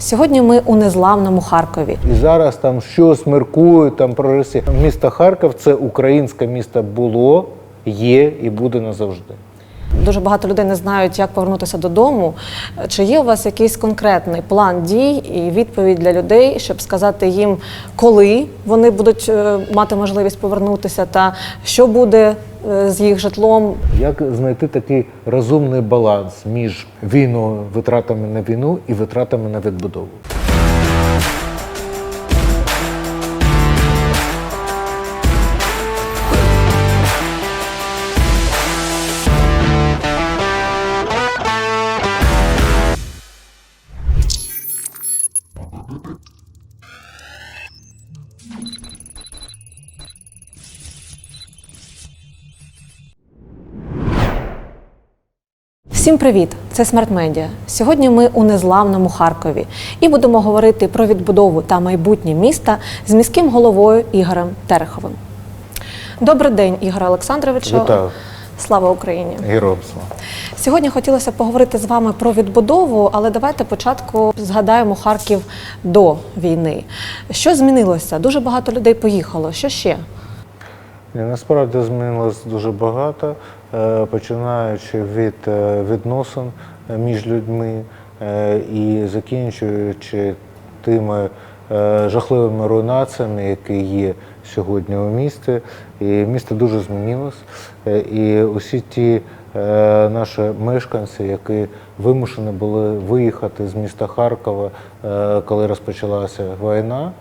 Сьогодні ми у незламному Харкові. І зараз там щось міркують там про Росію. Місто Харків це українське місто було, є і буде назавжди. Дуже багато людей не знають, як повернутися додому. Чи є у вас якийсь конкретний план дій і відповідь для людей, щоб сказати їм, коли вони будуть е, мати можливість повернутися, та що буде е, з їх житлом? Як знайти такий розумний баланс між війною, витратами на війну і витратами на відбудову? Всім привіт! Це Смарт Медіа. Сьогодні ми у незламному Харкові і будемо говорити про відбудову та майбутнє міста з міським головою Ігорем Тереховим. Добрий день, Ігоре Олександровичу. Вітаю. Слава Україні! Героям слава. Сьогодні хотілося поговорити з вами про відбудову, але давайте спочатку згадаємо Харків до війни. Що змінилося? Дуже багато людей поїхало. Що ще? Насправді змінилось дуже багато, починаючи від е, відносин е, між людьми е, і закінчуючи тими е, жахливими руйнаціями, які є сьогодні у місті. І місто дуже змінилось. Е, І усі ті е, наші мешканці, які вимушені були виїхати з міста Харкова, е, коли розпочалася війна,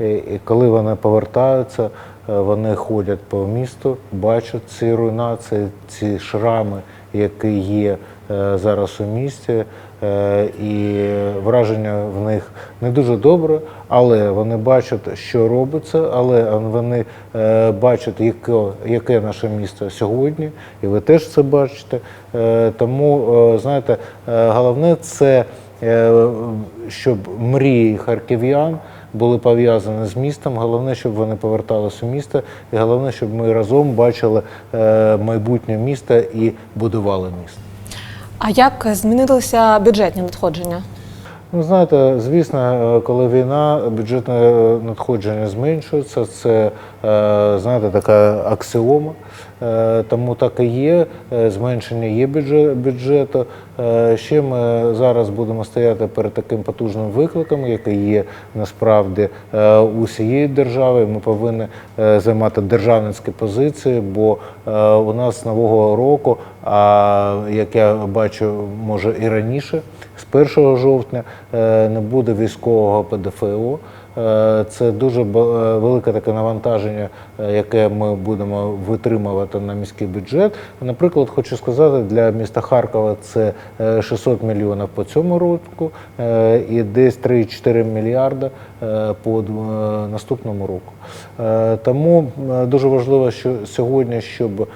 і коли вони повертаються, е, вони ходять по місту, бачать ці руйнації, ці шрами, які є е, зараз у місті. Е, І враження в них не дуже добре, але вони бачать, що робиться, але вони е, бачать, яке, яке наше місто сьогодні, і ви теж це бачите. Е, Тому, е, знаєте, е, головне це е, щоб мрії харків'ян були пов'язані з містом. Головне, щоб вони поверталися у місто, і головне, щоб ми разом бачили е, майбутнє міста і будували місто. А як змінилися бюджетні надходження? Ну, знаєте, звісно, е, коли війна, бюджетне е, надходження зменшується. Це, знаєте, така аксіома. Е, Тому так і є. Е, Зменшення є бюджет- бюджету. Е, Ще ми зараз будемо стояти перед таким потужним викликом, який є насправді у всієї держави. Ми повинні займати державницькі позиції, бо у нас нового року, а як я бачу, може і раніше, з 1 жовтня не буде військового ПДФО. Е, Це дуже е, велике таке навантаження, е, яке ми будемо витримувати на міський бюджет. Наприклад, хочу сказати, для міста Харкова це е, 600 мільйонів по цьому року і десь 3-4 мільярда е, по наступному року. Тому дуже важливо, що сьогодні, щоб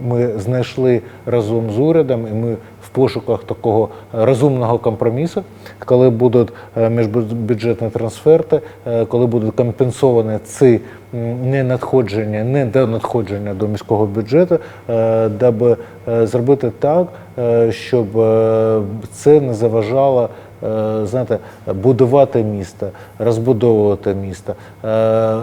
ми знайшли разом з урядом, і ми пошуках такого розумного компромісу, коли будуть е, міжбюджетні трансферти, е, коли будуть компенсовані ці ненадходження, недонадходження до міського бюджету, е, даби зробити так, щоб це не заважало. Е, Знаєте, будувати місто, розбудовувати місто, е,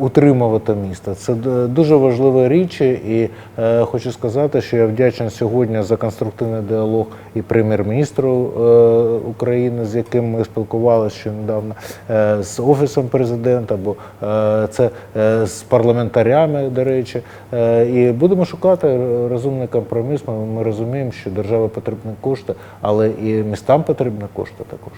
утримувати місто. Це дуже важливі річі, і е, хочу сказати, що я вдячний сьогодні за конструктивний діалог і прем'єр-міністру е, України, з яким ми спілкувалися ще недавно, е, з офісом президента, бо е, це е, з парламентарями, до речі. Е, І будемо шукати розумний компроміс. Ми, розуміємо, що державі потрібні кошти, але і містам потрібні кошти також.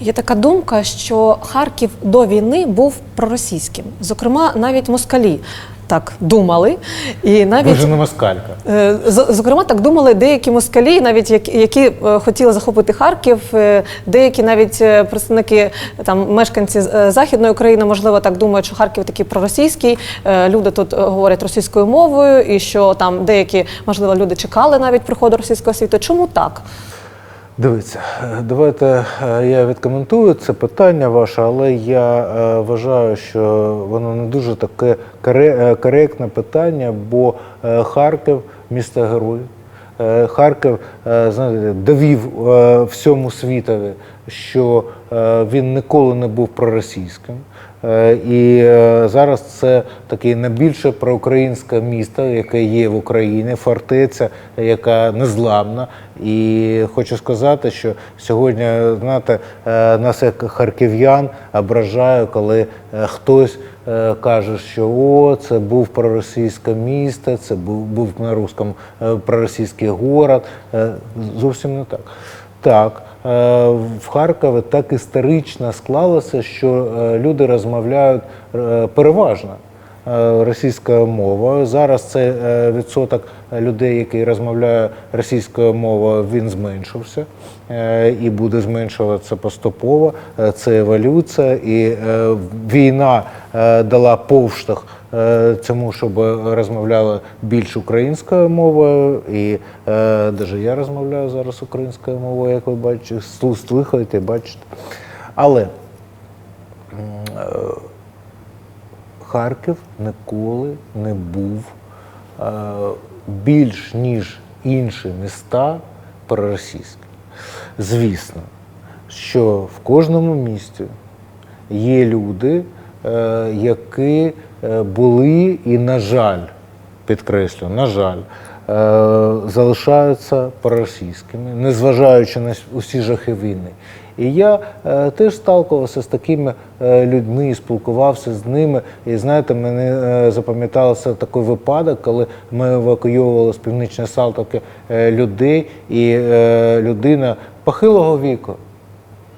Є така думка, що Харків до війни був проросійським. Зокрема, навіть москалі так думали. І навіть ж не москалька. Е, Зокрема, так думали деякі москалі, навіть які, які е, хотіли захопити Харків, е, деякі навіть представники там мешканці західної України, можливо, так думають, що Харків такий проросійський. Люди тут говорять російською мовою, і що там деякі, можливо, люди чекали навіть приходу російського світу. Чому так? Дивіться, е, давайте е, я відкоментую це питання ваше, але я е, вважаю, що воно не дуже таке коректне питання, бо Харків місто герой. Харків знаєте, довів всьому світові, що він ніколи не був проросійським. Е, І е, зараз це таке найбільше проукраїнське місто, яке є в Україні, фортеця, яка незламна. І хочу сказати, що сьогодні знаєте, е, нас як харків'ян ображає, коли хтось каже, що о, це був проросійське місто, це був, був на русском проросійський город. Зовсім не так. Так, в Харкові так історично склалося, що е, люди розмовляють е, переважно е, російською мовою. Зараз це е, відсоток людей, які розмовляють російською мовою, він зменшився е, і буде зменшуватися поступово. Е, Це еволюція, і е, війна е, дала повштовх е, цьому, щоб розмовляли більш українською мовою. І е, навіть я розмовляю зараз українською мовою, як ви бачите, слу- слухаєте, бачите. Але е, Харків ніколи не був е, більш ніж інші міста проросійським. Звісно, що в кожному місті є люди, е, які е, були і, на жаль, підкреслю, на жаль, е, залишаються проросійськими, незважаючи на усі жахи війни. І я е, теж сталкувався з такими е, людьми і спілкувався з ними. І знаєте, мене е, запам'ятався такий випадок, коли ми евакуйовували з північної Салтовки е, людей, і е, людина похилого віку.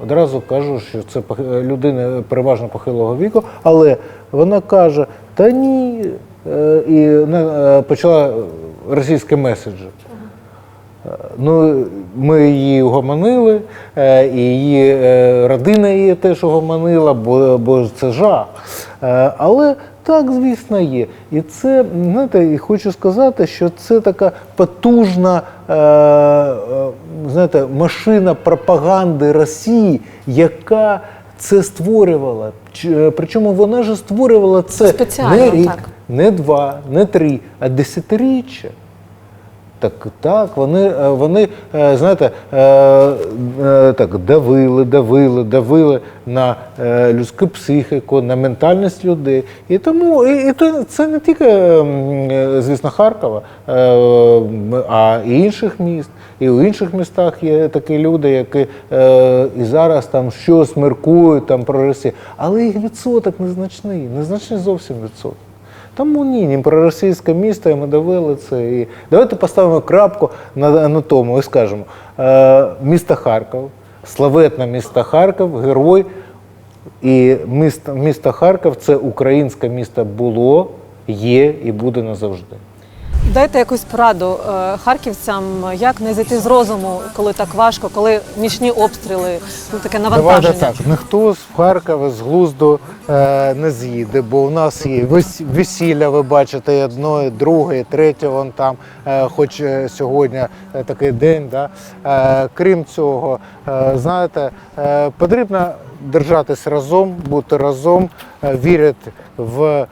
Одразу кажу, що це людина переважно похилого віку, але вона каже: та ні, е, і е, почала російські меседжі. Е, Ну, ми її угомонили, е, і її е, родина її теж угомонила, бо, бо це жах. Е, Але так, звісно, є. І це, знаєте, і хочу сказати, що це така потужна е, е, знаєте, машина пропаганди Росії, яка це створювала. Е, Причому вона ж створювала це Спеціально, не рік, так. не два, не три, а десятиріччя. Так, так, вони, е, вони е, знаєте, е, так, давили, давили, давили на людську психіку, на ментальність людей. І тому і, і це не тільки, е, звісно, Харкова, а і інших міст. І у інших містах є такі люди, які і зараз там щось міркують там про Росію. Але їх відсоток незначний, незначний зовсім відсоток. Тому ні, ні про російське місто, і ми довели це. І давайте поставимо крапку на, на тому і скажемо: е, місто Харків, славетне місто Харків, герой. І місто, місто Харків це українське місто було, є і буде назавжди. Дайте якусь пораду е, харківцям, як не зайти з розуму, коли так важко, коли нічні обстріли, ну таке навантаження. Давайте так. Ніхто з Харкова з глузду е, не з'їде, бо у нас є вес- весілля, ви бачите, і одно, друге, третє, вон там, е, хоч сьогодні такий день. Да? Е, крім цього, е, знаєте, е, потрібно держатись разом, бути разом, е, вірити в е,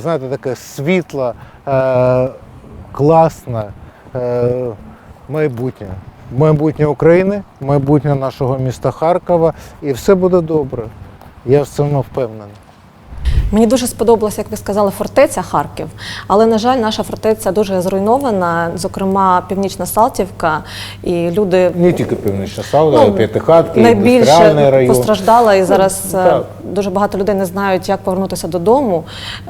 знаєте, таке світло, е, класне е, майбутнє. Майбутнє України, майбутнє нашого міста Харкова, і все буде добре. Я в цьому впевнений. Мені дуже сподобалося, як ви сказали, фортеця Харків. Але, на жаль, наша фортеця дуже зруйнована, зокрема Північна Салтівка, і люди Не тільки північна Сауда, Ну, П'ятихатки, індустріальний найбільше район. постраждала, і зараз Ну, е, так. Дуже багато людей не знають, як повернутися додому.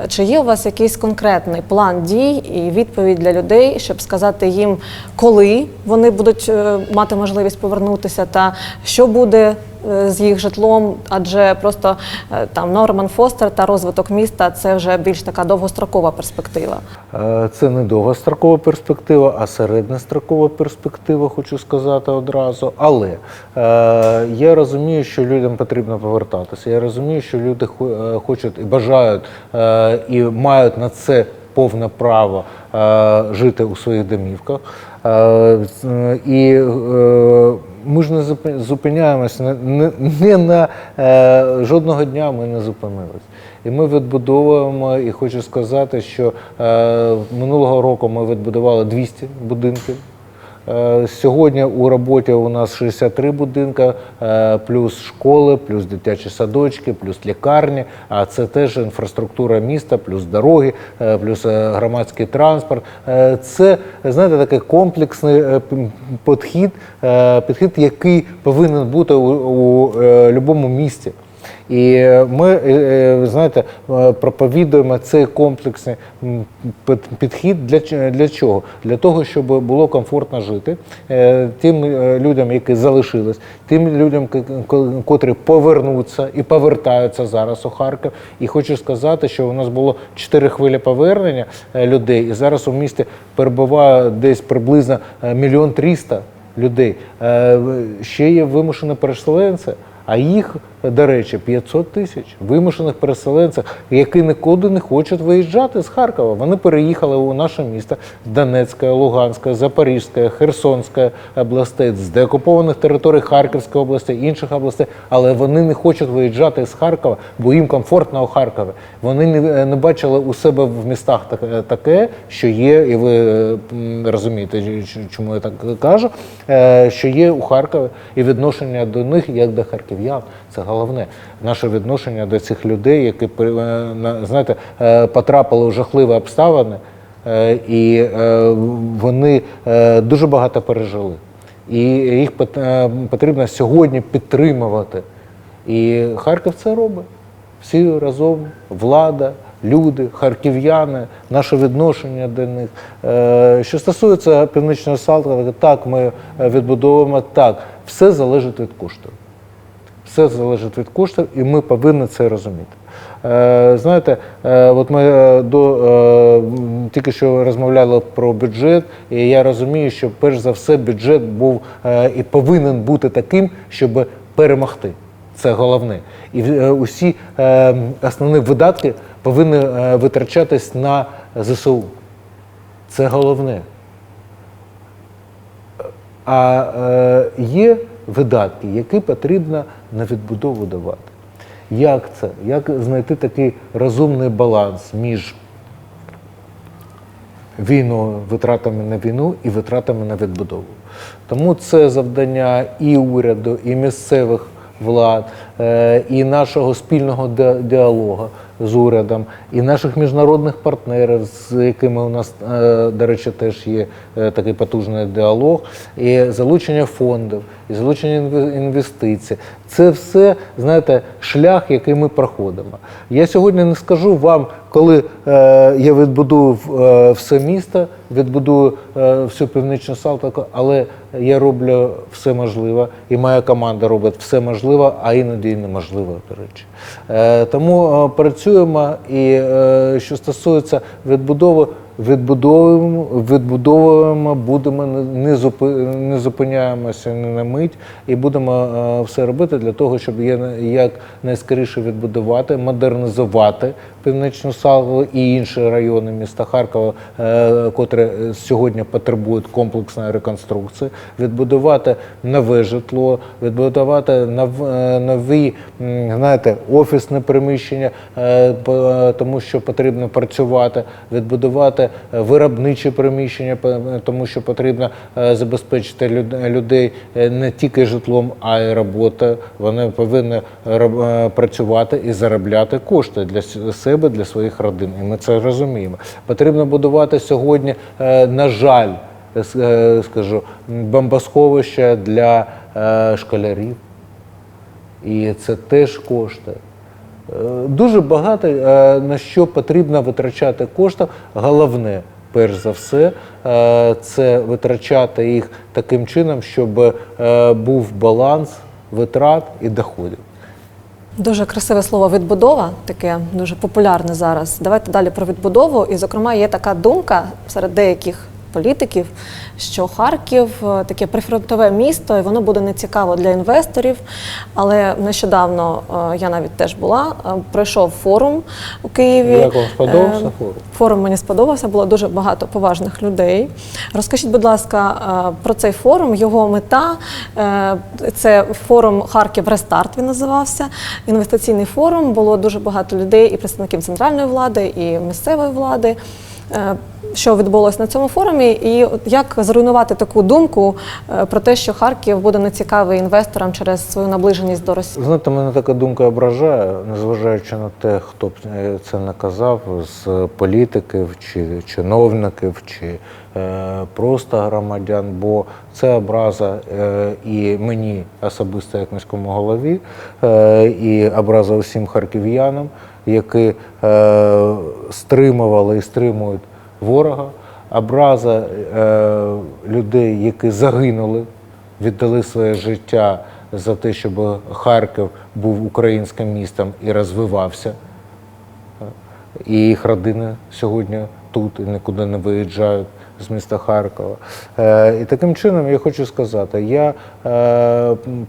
Чи є у вас якийсь конкретний план дій і відповідь для людей, щоб сказати їм, коли вони будуть е, мати можливість повернутися, та що буде е, з їх житлом? Адже просто е, там Норман Фостер та розвиток міста це вже більш така довгострокова перспектива. Це не довгострокова перспектива, а середньострокова перспектива, хочу сказати одразу. Але е, я розумію, що людям потрібно повертатися. Я розумію, що люди е, хочуть і бажають е, і мають на це повне право е, жити у своїх домівках. І ми ж не зупи- зупиняємося не, на жодного дня ми не зупинились. І ми відбудовуємо, і хочу сказати, що минулого року ми відбудували 200 будинків. Е, Сьогодні у роботі у нас 63 будинка, е, плюс школи, плюс дитячі садочки, плюс лікарні. А це теж інфраструктура міста, плюс дороги, е, плюс громадський транспорт. Це знаєте такий комплексний підхід, підхід, який повинен бути у, будь-якому місті. І е, ми, е, е, знаєте, проповідуємо цей комплексний підхід для, для чого? Для того, щоб було комфортно жити тим людям, які залишились, тим людям, котрі повернуться і повертаються зараз у Харків. І хочу сказати, що у нас було чотири хвилі повернення людей, і зараз у місті перебуває десь приблизно мільйон тріста людей. Ще є вимушені переселенці. А їх, до речі, 500 тисяч вимушених переселенців, які нікуди не хочуть виїжджати з Харкова. Вони переїхали у наше місто з Донецька, Луганська, Запорізька, Херсонська областей, з деокупованих територій Харківської області, інших областей, але вони не хочуть виїжджати з Харкова, бо їм комфортно у Харкові. Вони не, не бачили у себе в містах таке, що є, і ви розумієте, чому я так кажу, е, що є у Харкові, і відношення до них як до харків'ян. Це головне. Наше відношення до цих людей, які е, знаєте, е, потрапили в жахливі обставини, е, і вони дуже багато пережили. І їх потрібно сьогодні підтримувати. І Харків це робить. Всі разом, влада, люди, харків'яни, наше відношення до них. Що стосується північного Салтова, так, ми відбудовуємо так. Все залежить від коштів. Все залежить від коштів, і ми повинні це розуміти. Е, знаєте, е, от ми е, до, тільки що розмовляли про бюджет, і я розумію, що перш за все бюджет був і повинен бути таким, щоб перемогти. Це головне. І усі основні видатки повинні витрачатись на ЗСУ. Це головне. А є видатки, які потрібно на відбудову давати. Як це? Як знайти такий розумний баланс між війною, витратами на війну і витратами на відбудову? Тому це завдання і уряду, і місцевих влад, е, і нашого спільного діалогу з урядом, і наших міжнародних партнерів, з якими у нас, е, до речі, теж є е, такий потужний діалог, і залучення фондів, і залучення інвестицій. Це все, знаєте, шлях, який ми проходимо. Я сьогодні не скажу вам, коли е, я відбудую е, все місто, відбудую е, всю північну Салтовку, але я роблю все можливе, і моя команда робить все можливе, а іноді і неможливе, до речі. Е, тому е, працюємо і е, що стосується відбудови, відбудовуємо, відбудовуємо, будемо не- не, зупи, не зупиняємося ні на мить і будемо е, все робити для того, щоб я як найскоріше відбудувати, модернізувати північну Салву і інші райони міста Харкова, е, котрі е, сьогодні потребують комплексної реконструкції, відбудувати нове житло, відбудувати е, нові знаєте, офісне приміщення, по- тому що потрібно працювати, відбудувати е, виробничі приміщення, тому що потрібно е, забезпечити людей е, не тільки житлом, а й роботою. Вони повинні е, працювати і заробляти кошти для себе, для своїх родин. І ми це розуміємо. Потрібно будувати сьогодні, е, на жаль, е, скажу, бомбосховища для е, школярів. І це теж кошти. Дуже багато е, на що потрібно витрачати кошти. Головне, перш за все, е, це витрачати їх таким чином, щоб е, був баланс витрат і доходів. Дуже красиве слово відбудова, таке дуже популярне зараз. Давайте далі про відбудову. І, зокрема, є така думка серед деяких політиків, що Харків е, таке прифронтове місто, і воно буде нецікаво для інвесторів. Але нещодавно е, я навіть теж була, е, пройшов форум у Києві. Як вам сподобався форум? Форум мені сподобався, було дуже багато поважних людей. Розкажіть, будь ласка, про цей форум, його мета. Це форум Харків Рестарт. Він називався. Інвестиційний форум. Було дуже багато людей, і представників центральної влади, і місцевої влади. Що відбулося на цьому форумі, і як зруйнувати таку думку е, про те, що Харків буде нецікавий інвесторам через свою наближеність до Росії. Знаєте, мене така думка ображає, незважаючи на те, хто б е, це наказав з політиків чи чиновників, чи е, просто громадян, бо це образа е, і мені особисто як міському голові, е, і образа усім харків'янам, які е, стримували і стримують ворога, образа е, людей, які загинули віддали своє життя за те, щоб Харків був українським містом і розвивався. І їх родини сьогодні тут і нікуди не виїжджають з міста Харкова. Е, І таким чином я хочу сказати, я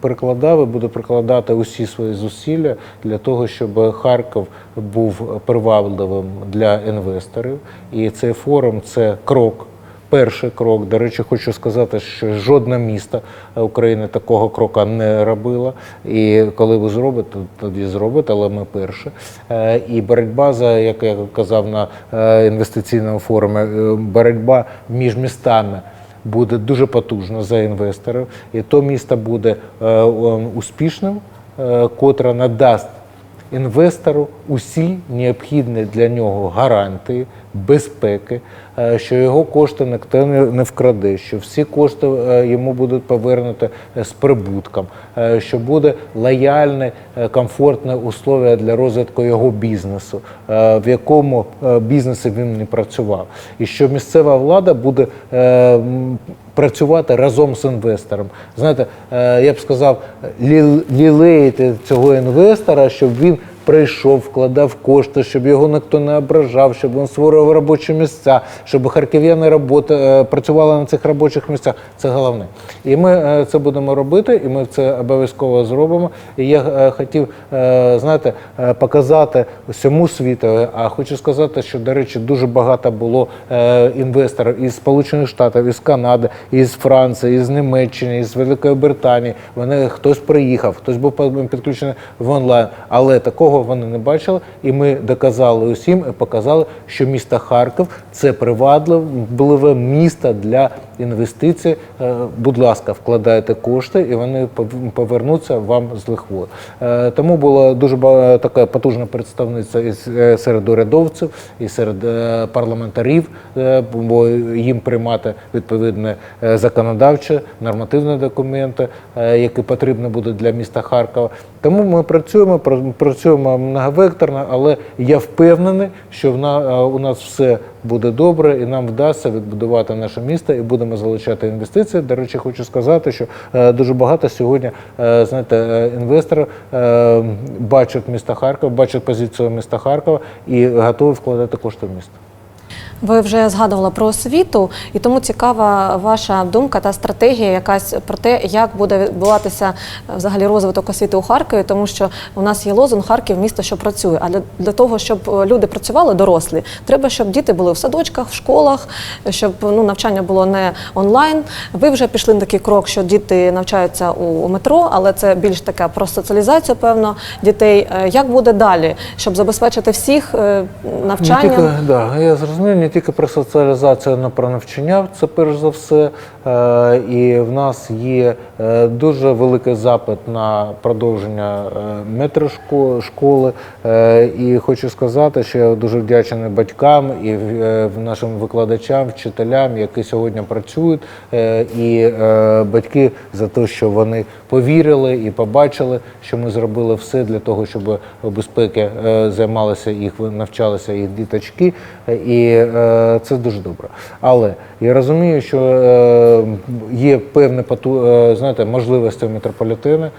перекладав прикладав і буду прикладати усі свої зусилля для того, щоб Харків був привабливим для інвесторів. І цей форум це крок. Перший крок, до речі, хочу сказати, що жодне місто України такого крока не робило. І коли ви зробите, тоді зробите, але ми перші. Е, І боротьба за, як я казав на е, інвестиційному форумі, е, боротьба між містами. Буде дуже потужна за інвесторів, і то місто буде е, е, успішним, е, котре надасть інвестору усі необхідні для нього гарантії безпеки, е, що його кошти ніхто не вкраде, що всі кошти е, йому будуть повернуті е, з прибутком, е, що буде лояльне, е, комфортне условия для розвитку його бізнесу, е, в якому е, бізнесі він не працював, і що місцева влада буде е, працювати разом з інвестором. Знаєте, е, я б сказав, лі- лілеїти цього інвестора, щоб він прийшов, вкладав кошти, щоб його ніхто не ображав, щоб він створював робочі місця, щоб харків'яни роботи, е, працювали на цих робочих місцях. Це головне. І ми е, це будемо робити, і ми це обов'язково зробимо. І я е, хотів, знаєте, показати всьому світу. А хочу сказати, що, до речі, дуже багато було інвесторів із Сполучених Штатів, із Канади, із Франції, із Німеччини, із Великої Британії. Вони хтось приїхав, хтось був підключений в онлайн, але такого вони не бачили. І ми доказали усім і показали, що місто Харків це привабливе місто для інвестицій. Е, Будь ласка, вкладайте кошти, і вони повернуться вам з лихвою. Е, Тому була дуже така потужна представниця із е, серед урядовців і серед парламентарів, бо їм приймати відповідне законодавче, нормативні документи, які потрібні будуть для міста Харкова. Тому ми працюємо, працюємо многовекторно, але я впевнений, що у нас все буде добре, і нам вдасться відбудувати наше місто і будемо залучати інвестиції. До речі, хочу сказати, що е, дуже багато сьогодні е, знаєте, е, інвесторів бачать місто Харкова, бачать позицію міста Харкова і готові вкладати кошти в місто. Ви вже згадували про освіту, і тому цікава ваша думка та стратегія, якась про те, як буде відбуватися е, взагалі розвиток освіти у Харкові, тому що у нас є лозунг Харків місто, що працює. А для, для того, щоб е, люди працювали, дорослі, треба, щоб діти були в садочках, в школах, щоб ну навчання було не онлайн. Ви вже пішли на такий крок, що діти навчаються у, метро, але це більш таке про соціалізацію, певно, дітей. Е, Як буде далі, щоб забезпечити всіх е, навчанням? Не тільки, да, я зрозумів, тільки про соціалізацію, але про навчання, це перш за все. Е, і в нас є е, дуже великий запит на продовження е, метрошко- школи. І хочу сказати, що я дуже вдячний батькам і нашим викладачам, вчителям, які сьогодні працюють, і батьки за те, що вони повірили і побачили, що ми зробили все для того, щоб безпеки займалися їх, навчалися їх діточки, і це дуже добре. Але я розумію, що е, є певні поту, е, знаєте, можливості метрополітени.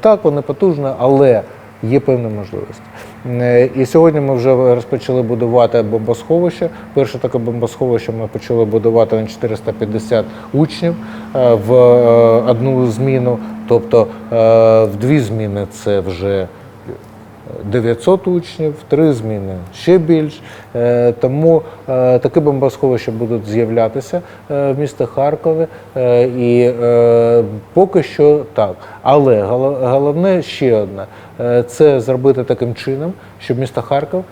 Так, вони потужні, але є певні можливості. Е, І сьогодні ми вже розпочали будувати бомбосховище. Перше таке бомбосховище ми почали будувати на 450 учнів е, в е, одну зміну. Тобто е, в дві зміни це вже 900 учнів, три зміни ще більш. Е, Тому е, такі бомбосховища будуть з'являтися е, в місті Харкові. І поки що так. Але головне ще одне це зробити таким чином, щоб місто Харків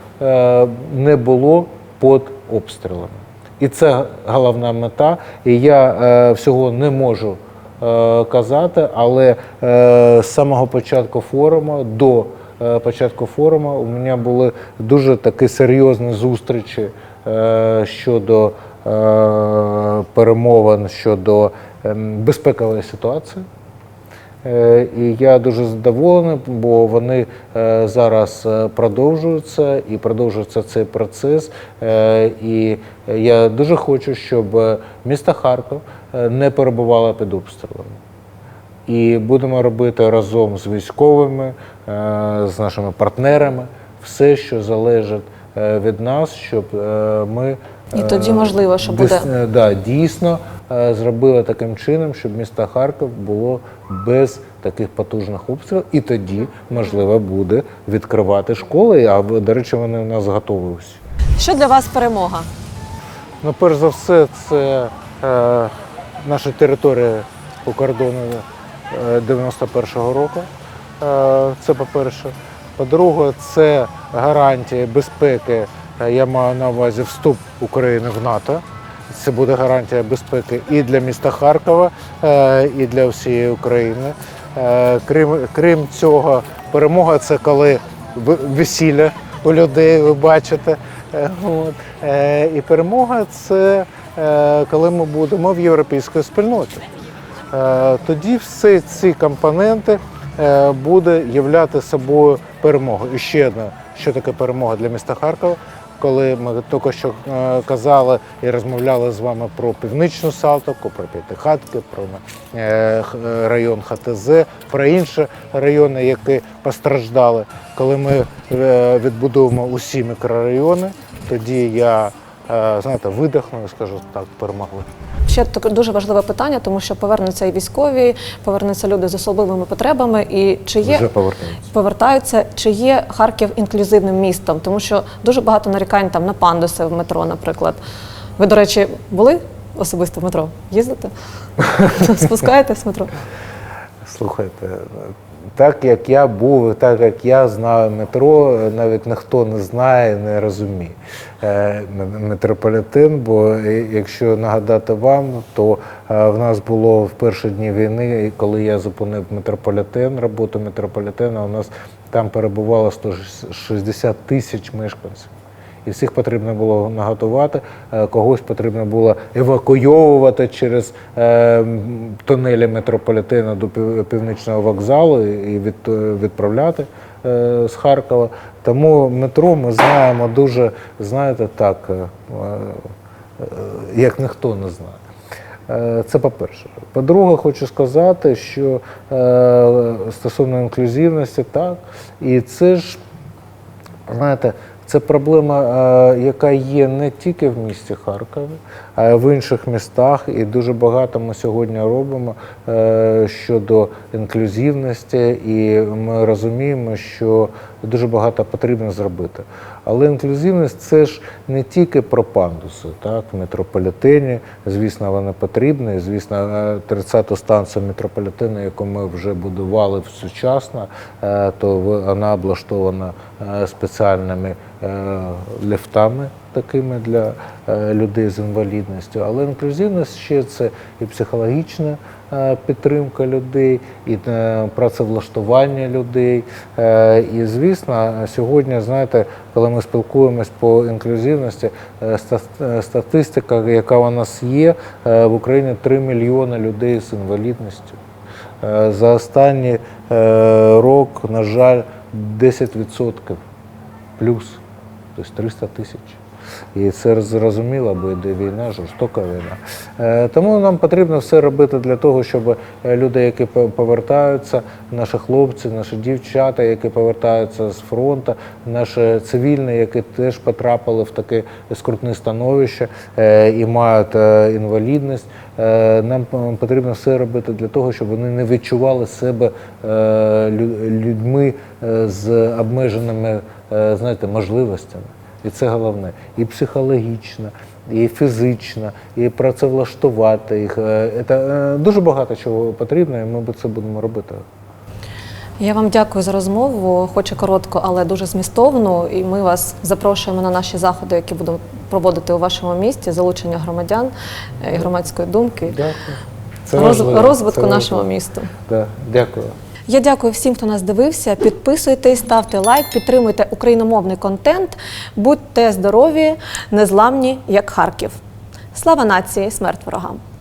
не було під обстрілами. І це головна мета. І я всього не можу казати, але з самого початку форуму до початку форуму у мене були дуже такі серйозні зустрічі е, щодо е, перемовин щодо ем, безпекової ситуації. Е, І я дуже задоволений, бо вони е, зараз е, продовжуються і продовжується цей процес. Е, І я дуже хочу, щоб е, місто Харків е, не перебувало під обстрілами. І будемо робити разом з військовими, е, з нашими партнерами все, що залежить е, від нас, щоб е, ми І тоді, можливо, що буде- да, дійсно зробили таким чином, щоб місто Харків було без таких потужних обстрілів, і тоді можливо буде відкривати школи. А до речі, вони у нас готові усі. Що для вас перемога? Ну, перш за все, це е, наша територія по кордону 91-го року. Е, це по-перше. По-друге, це гарантія безпеки. Е, Я маю на увазі вступ України в НАТО. Це буде гарантія безпеки і для міста Харкова, е, і для всієї України. Крім, крім цього, перемога це коли весілля у людей, ви бачите. От. І перемога це коли ми будемо в європейській спільноті. Е, Тоді всі ці компоненти е, буде являти собою перемогу. І ще одна, що таке перемога для міста Харкова. Коли ми тільки що е, казали і розмовляли з вами про північну Салтовку, про П'ятихатки, про район ХТЗ, про інші райони, які постраждали. Коли ми відбудуємо усі мікрорайони, тоді я знаєте, видихну і скажу так, перемогли. Ще таке дуже важливе питання, тому що повернуться і військові, повернуться люди з особливими потребами. І чи є Вже повертаються. повертаються, чи є Харків інклюзивним містом? Тому що дуже багато нарікань там на пандуси в метро, наприклад. Ви, до речі, були особисто в метро? Їздите? Спускаєтесь в метро? Слухайте, так як я був, так як я знаю метро, навіть ніхто не знає, не розуміє е, метрополітен. Бо е, якщо нагадати вам, то е, в нас було в перші дні війни, коли я зупинив метрополітен, роботу метрополітена, у нас там перебувало 160 тисяч мешканців. І всіх потрібно було наготувати, е, когось потрібно було евакуйовувати через е, тунелі метрополітену до північного вокзалу і відправляти е, з Харкова. Тому метро ми знаємо дуже, знаєте, так, як ніхто не знає. Це по-перше. По-друге, хочу сказати, що стосовно інклюзивності, так, і це ж Знаєте, це проблема, е, яка є не тільки в місті Харкові, а й в інших містах. І дуже багато ми сьогодні робимо е, щодо інклюзивності, і ми розуміємо, що дуже багато потрібно зробити. Але інклюзивність це ж не тільки про пандуси, так, в метрополітені. Звісно, вони потрібні. Звісно, е, 30-ту станцію метрополітену, яку ми вже будували сучасно, е, то вона облаштована е, спеціальними ліфтами такими для е, людей з інвалідністю. Але інклюзивність ще це і психологічна е, підтримка людей, і е, працевлаштування людей. І, звісно, сьогодні, знаєте, коли ми спілкуємось по інклюзивності, ста- статистика, яка у нас є, в Україні 3 мільйони людей з інвалідністю. За останній рок, на жаль, 10% плюс, тобто 300 тисяч. І це зрозуміло, бо йде війна, жорстока війна. Е, Тому нам потрібно все робити для того, щоб е, люди, які повертаються, наші хлопці, наші дівчата, які повертаються з фронту, наші цивільні, які теж потрапили в таке скрутне становище е, і мають інвалідність. Нам потрібно все робити для того, щоб вони не відчували себе людьми з обмеженими знаєте, можливостями. І це головне. І психологічно, і фізично, і працевлаштувати їх. Е, Це е, дуже багато чого потрібно, і ми це будемо робити. Я вам дякую за розмову, хоч і коротко, але дуже змістовну. І ми вас запрошуємо на наші заходи, які будемо проводити у вашому місті, залучення громадян е, і громадської думки, Дякую. Це роз- важливо, розвитку це нашого важливо. міста. Да, дякую. Я дякую всім, хто нас дивився. Підписуйтесь, ставте лайк, підтримуйте україномовний контент, будьте здорові, незламні, як Харків. Слава нації, смерть ворогам!